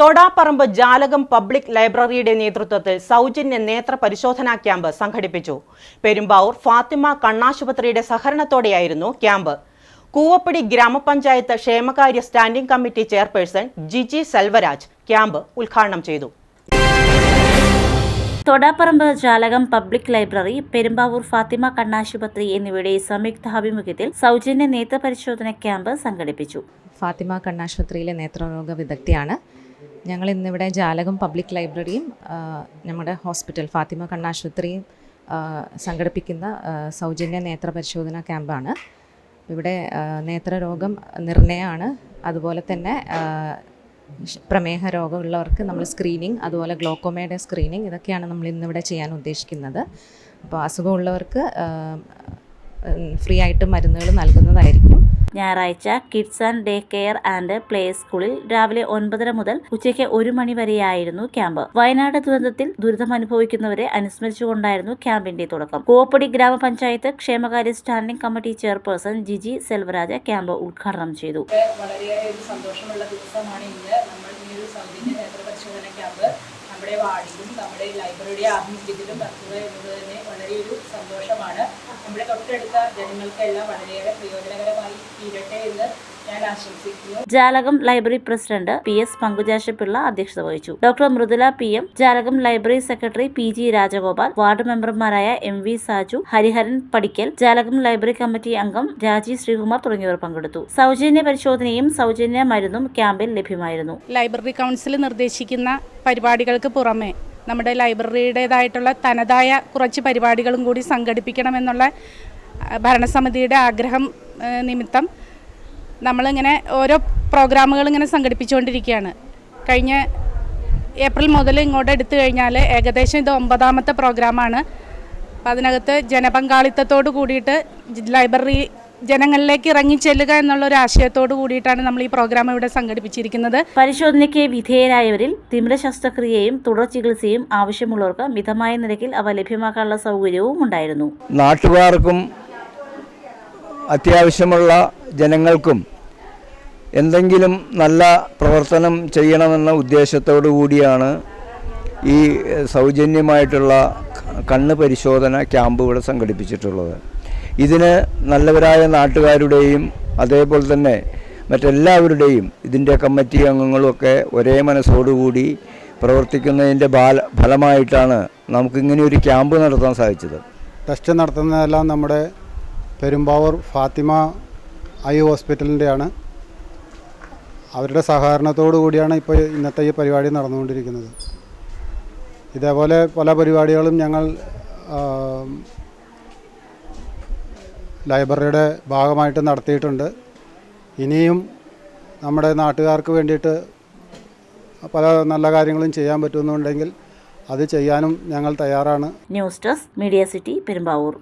തൊടാപ്പറമ്പ് ജാലകം പബ്ലിക് ലൈബ്രറിയുടെ നേതൃത്വത്തിൽ സൗജന്യ നേത്ര പരിശോധനാ ക്യാമ്പ് സംഘടിപ്പിച്ചു. പെരുമ്പാവൂർ ഫാത്തിമ കണ്ണാശുപത്രിയുടെ സഹകരണത്തോടെയായിരുന്നു ക്യാമ്പ്. കൂവപ്പടി ഗ്രാമപഞ്ചായത്ത് ക്ഷേമകാര്യ standing committee chairperson Jiji Selvaraj camp ഉദ്ഘാടനം ചെയ്തു. തൊടാപ്പറമ്പ് ജാലകം പബ്ലിക് ലൈബ്രറി പെരുമ്പാവൂർ ഫാത്തിമ കണ്ണാശുപത്രി എന്നിവയുടെ സംയുക്താഭിമുഖ്യത്തിൽ സൗജന്യ നേത്ര പരിശോധന ക്യാമ്പ് സംഘടിപ്പിച്ചു. ഫാത്തിമ കണ്ണാശുപത്രിയിലെ നേത്രരോഗ വിദഗ്ധയാണ് ഞങ്ങൾ ഇന്നിവിടെ ജാലകം പബ്ലിക് ലൈബ്രറിയും നമ്മുടെ ഹോസ്പിറ്റൽ ഫാത്തിമ കണ്ണാശുപത്രിയും സംഘടിപ്പിക്കുന്ന സൗജന്യ നേത്ര പരിശോധന ക്യാമ്പാണ്. ഇവിടെ നേത്രരോഗം നിർണയമാണ് അതുപോലെ തന്നെ പ്രമേഹ രോഗമുള്ളവർക്ക് നമ്മൾ സ്ക്രീനിങ് അതുപോലെ ഗ്ലോക്കോമയുടെ സ്ക്രീനിങ് ഇതൊക്കെയാണ് നമ്മൾ ഇന്നിവിടെ ചെയ്യാൻ ഉദ്ദേശിക്കുന്നത്. അപ്പോൾ അസുഖമുള്ളവർക്ക് ഫ്രീ ആയിട്ട് മരുന്നുകൾ നൽകുന്നതായിരിക്കും. ഞായറാഴ്ച kids and day care and play സ്കൂളിൽ രാവിലെ ഒൻപതര മുതൽ ഉച്ചയ്ക്ക് ഒരു മണി വരെയായിരുന്നു ക്യാമ്പ്. വയനാട് ദുരന്തത്തിൽ ദുരിതം അനുഭവിക്കുന്നവരെ അനുസ്മരിച്ചുകൊണ്ടായിരുന്നു ക്യാമ്പിന്റെ തുടക്കം. കോപ്പടി ഗ്രാമപഞ്ചായത്ത് ക്ഷേമകാര്യ standing committee chairperson Jiji Selvaraj camp ഉദ്ഘാടനം ചെയ്തു. വളരെയേറെ സന്തോഷമുള്ള ദിവസമാണ് ഇന്ന് നമ്മൾ ഈ ഒരു സൗജന്യ നേത്ര പരിശോധന ക്യാമ്പ് നമ്മുടെ വാർഡിലും നമ്മുടെ ലൈബ്രറിയുടെ ആഭിമുഖ്യത്തിലും നടത്തുക എന്നത് തന്നെ വളരെ ഒരു സന്തോഷമാണ്. നമ്മുടെ തൊട്ടടുത്ത ജനങ്ങൾക്കെല്ലാം വളരെയേറെ പ്രയോജനകരമായി തീരട്ടെ എന്ന് Jalakam library president P S പങ്കുജാശപ്പിള്ള അധ്യക്ഷത വഹിച്ചു. Doctor Mridula P M Jalakam library secretary P G Rajagopal ward മെമ്പർമാരായ M V Saju Hariharan Padikkal Jalakam library committee അംഗം രാജി ശ്രീകുമാർ തുടങ്ങിയവർ പങ്കെടുത്തു. സൗജന്യ പരിശോധനയും സൗജന്യ മരുന്നും ക്യാമ്പിൽ ലഭ്യമായിരുന്നു. ലൈബ്രറി കൗൺസിൽ നിർദ്ദേശിക്കുന്ന പരിപാടികൾക്ക് പുറമെ നമ്മുടെ ലൈബ്രറിയുടേതായിട്ടുള്ള തനതായ കുറച്ച് പരിപാടികളും കൂടി സംഘടിപ്പിക്കണമെന്നുള്ള ഭരണസമിതിയുടെ ആഗ്രഹം നിമിത്തം നമ്മളിങ്ങനെ ഓരോ പ്രോഗ്രാമുകൾ ഇങ്ങനെ സംഘടിപ്പിച്ചുകൊണ്ടിരിക്കുകയാണ്. കഴിഞ്ഞ ഏപ്രിൽ മുതൽ ഇങ്ങോട്ട് എടുത്തു കഴിഞ്ഞാൽ ഏകദേശം ഇത് ഒമ്പതാമത്തെ പ്രോഗ്രാമാണ്. അപ്പം അതിനകത്ത് ജനപങ്കാളിത്തത്തോട് കൂടിയിട്ട് ലൈബ്രറി ജനങ്ങളിലേക്ക് ഇറങ്ങിച്ചെല്ലുക എന്നുള്ള ഒരു ആശയത്തോട് കൂടിയിട്ടാണ് നമ്മൾ ഈ പ്രോഗ്രാം ഇവിടെ സംഘടിപ്പിച്ചിരിക്കുന്നത്. പരിശോധനയ്ക്ക് വിധേയരായവരിൽ തിമിര ശസ്ത്രക്രിയയും തുടർ ചികിത്സയും ആവശ്യമുള്ളവർക്ക് മിതമായ നിരക്കിൽ അവ ലഭ്യമാക്കാനുള്ള സൗകര്യവും ഉണ്ടായിരുന്നു. നാട്ടുകാർക്കും അത്യാവശ്യമുള്ള ജനങ്ങൾക്കും എന്തെങ്കിലും നല്ല പ്രവർത്തനം ചെയ്യണമെന്ന ഉദ്ദേശത്തോടു കൂടിയാണ് ഈ സൗജന്യമായിട്ടുള്ള കണ്ണ് പരിശോധന ക്യാമ്പ് ഇവിടെ സംഘടിപ്പിച്ചിട്ടുള്ളത്. ഇതിന് നല്ലവരായ നാട്ടുകാരുടെയും അതേപോലെ തന്നെ മറ്റെല്ലാവരുടെയും ഇതിന്റെ കമ്മിറ്റി അംഗങ്ങളുമൊക്കെ ഒരേ മനസ്സോടുകൂടി പ്രവർത്തിക്കുന്നതിന്റെ ബാല ഫലമായിട്ടാണ് നമുക്കിങ്ങനെ ഒരു ക്യാമ്പ് നടത്താൻ സാധിച്ചത്. ടെസ്റ്റ് നടത്തുന്നതെല്ലാം നമ്മുടെ പെരുമ്പാവൂർ ഫാത്തിമ ഐ ഹോസ്പിറ്റലിന്റെയാണ് അവരുടെ സഹകരണത്തോടു കൂടിയാണ് ഇപ്പോൾ ഇന്നത്തെ ഈ പരിപാടി നടന്നുകൊണ്ടിരിക്കുന്നത്. ഇതേപോലെ പല പരിപാടികളും ഞങ്ങൾ ലൈബ്രറിയുടെ ഭാഗമായിട്ട് നടത്തിയിട്ടുണ്ട്. ഇനിയും നമ്മുടെ നാട്ടുകാർക്ക് വേണ്ടിയിട്ട് പല നല്ല കാര്യങ്ങളും ചെയ്യാൻ പറ്റുന്നുണ്ടെങ്കിൽ അത് ചെയ്യാനും ഞങ്ങൾ തയ്യാറാണ്. News desk media city Perumbavoor.